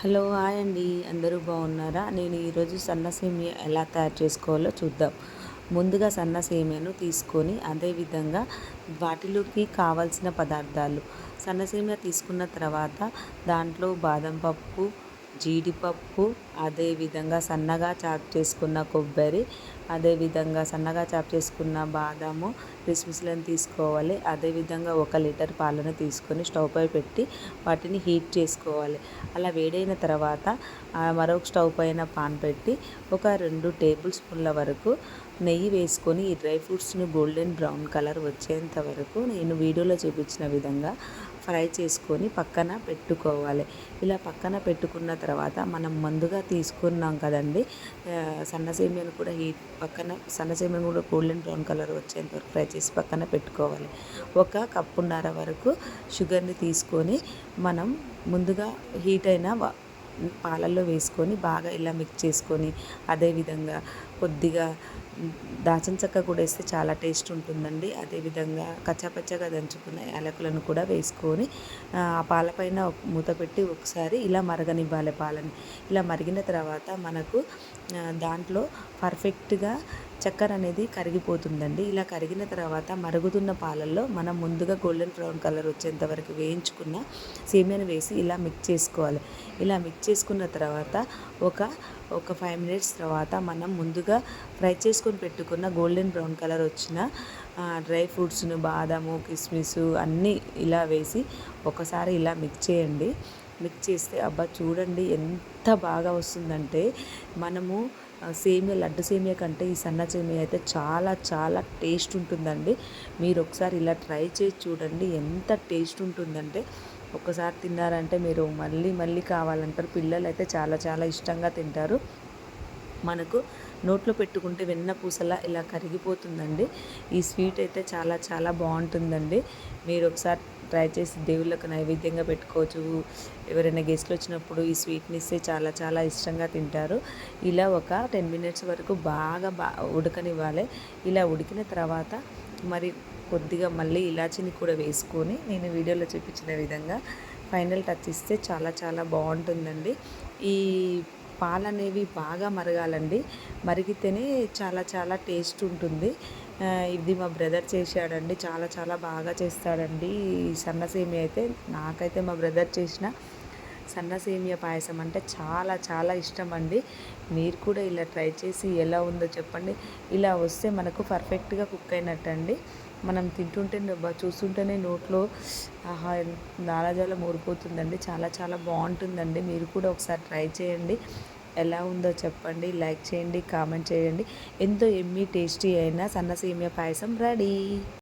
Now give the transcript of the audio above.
Hello hi అండి. అందరూ బాగున్నారా? నేను ఈరోజు సన్న సేమియా ఎలా తయారు చేసుకోవాలో చూద్దాం. ముందుగా సన్న సేమియాను తీసుకొని అదేవిధంగా వాటిలోకి కావాల్సిన పదార్థాలు. సన్న సేమియా తీసుకున్న తర్వాత దాంట్లో బాదం పప్పు జీడిపప్పు అదేవిధంగా సన్నగా చాప్ చేసుకున్న కొబ్బరి అదేవిధంగా సన్నగా చాప్ చేసుకున్న బాదాము కిస్మిస్లను తీసుకోవాలి. అదేవిధంగా ఒక లీటర్ పాలను తీసుకొని స్టవ్ పై పెట్టి వాటిని హీట్ చేసుకోవాలి. అలా వేడైన తర్వాత మరొక స్టవ్ పైన పాన్ పెట్టి ఒక రెండు టేబుల్ స్పూన్ల వరకు నెయ్యి వేసుకొని ఈ డ్రై ఫ్రూట్స్ని గోల్డెన్ బ్రౌన్ కలర్ వచ్చేంత వరకు నేను వీడియోలో చూపించిన విధంగా ఫ్రై చేసుకొని పక్కన పెట్టుకోవాలి. ఇలా పక్కన పెట్టుకున్న తర్వాత మనం ముందుగా తీసుకున్నాం కదండి సన్నసేమియాను కూడా హీట్ పక్కన సన్నసేమియాను కూడా గోల్డెన్ బ్రౌన్ కలర్ వచ్చేంత వరకు ఫ్రై చేసి పక్కన పెట్టుకోవాలి. ఒక కప్పున్నర వరకు షుగర్ని తీసుకొని మనం ముందుగా హీట్ అయిన పాలల్లో వేసుకొని బాగా ఇలా మిక్స్ చేసుకొని అదేవిధంగా కొద్దిగా దాచిన చెక్క కూడా వేస్తే చాలా టేస్ట్ ఉంటుందండి. అదేవిధంగా కచ్చాపచ్చగా దంచుకున్న యాలకులను కూడా వేసుకొని ఆ పాలపైన మూత పెట్టి ఒకసారి ఇలా మరగనివ్వాలి పాలని. ఇలా మరిగిన తర్వాత మనకు దాంట్లో పర్ఫెక్ట్గా చక్కెర అనేది కరిగిపోతుందండి. ఇలా కరిగిన తర్వాత మరుగుతున్న పాలల్లో మనం ముందుగా గోల్డెన్ బ్రౌన్ కలర్ వచ్చేంత వరకు వేయించుకున్న సేమియాను వేసి ఇలా మిక్స్ చేసుకోవాలి. ఇలా మిక్స్ చేసుకున్న తర్వాత ఒక ఒక ఫైవ్ మినిట్స్ తర్వాత మనం ముందుగా ఫ్రై చేసుకొని పెట్టుకున్న గోల్డెన్ బ్రౌన్ కలర్ వచ్చిన డ్రై ఫ్రూట్స్ను బాదాము కిస్మిస్ అన్నీ ఇలా వేసి ఒకసారి ఇలా మిక్స్ చేయండి. మిక్స్ చేస్తే అబ్బా చూడండి ఎంత బాగా వస్తుందంటే మనము సేమియా లడ్డు సేమియా కంటే ఈ సన్న సేమియా అయితే చాలా చాలా టేస్ట్ ఉంటుందండి. మీరు ఒకసారి ఇలా ట్రై చేసి చూడండి ఎంత టేస్ట్ ఉంటుందంటే ఒక్కసారి తిన్నారంటే మీరు మళ్ళీ మళ్ళీ కావాలంటారు. పిల్లలు అయితే చాలా చాలా ఇష్టంగా తింటారు. మనకు నోట్లో పెట్టుకుంటే వెన్న పూసలా ఇలా కరిగిపోతుందండి. ఈ స్వీట్ అయితే చాలా చాలా బాగుంటుందండి. మీరు ఒకసారి ట్రై చేసి దేవుళ్ళకు నైవేద్యంగా పెట్టుకోవచ్చు. ఎవరైనా గెస్ట్లు వచ్చినప్పుడు ఈ స్వీట్ని ఇస్తే చాలా చాలా ఇష్టంగా తింటారు. ఇలా ఒక టెన్ మినిట్స్ వరకు బాగా బా ఉడకనివ్వాలి. ఇలా ఉడికిన తర్వాత మరి కొద్దిగా మళ్ళీ ఇలాచిని కూడా వేసుకొని నేను వీడియోలో చూపించిన విధంగా ఫైనల్ టచ్ ఇస్తే చాలా చాలా బాగుంటుందండి. ఈ పాలు అనేవి బాగా మరగాలండి. మరిగితేనే చాలా చాలా టేస్ట్ ఉంటుంది. ఇది మా బ్రదర్ చేశాడండి. చాలా చాలా బాగా చేస్తాడండి. సన్న సేమియా అయితే నాకైతే మా బ్రదర్ చేసిన సన్న సేమియా పాయసం అంటే చాలా చాలా ఇష్టం అండి. మీరు కూడా ఇలా ట్రై చేసి ఎలా ఉందో చెప్పండి. ఇలా వస్తే మనకు పర్ఫెక్ట్గా కుక్ అయినట్టండి. మనం తింటుంటే చూస్తుంటేనే నోట్లో ఆహా నాలాజాలం మూరిపోతుందండి. చాలా చాలా బాగుంటుందండి. మీరు కూడా ఒకసారి ట్రై చేయండి. ఎలా ఉందో చెప్పండి. లైక్ చేయండి కామెంట్ చేయండి. ఎంతో ఎమ్మి టేస్టీ అయినా సన్న సేమియా పాయసం రెడీ.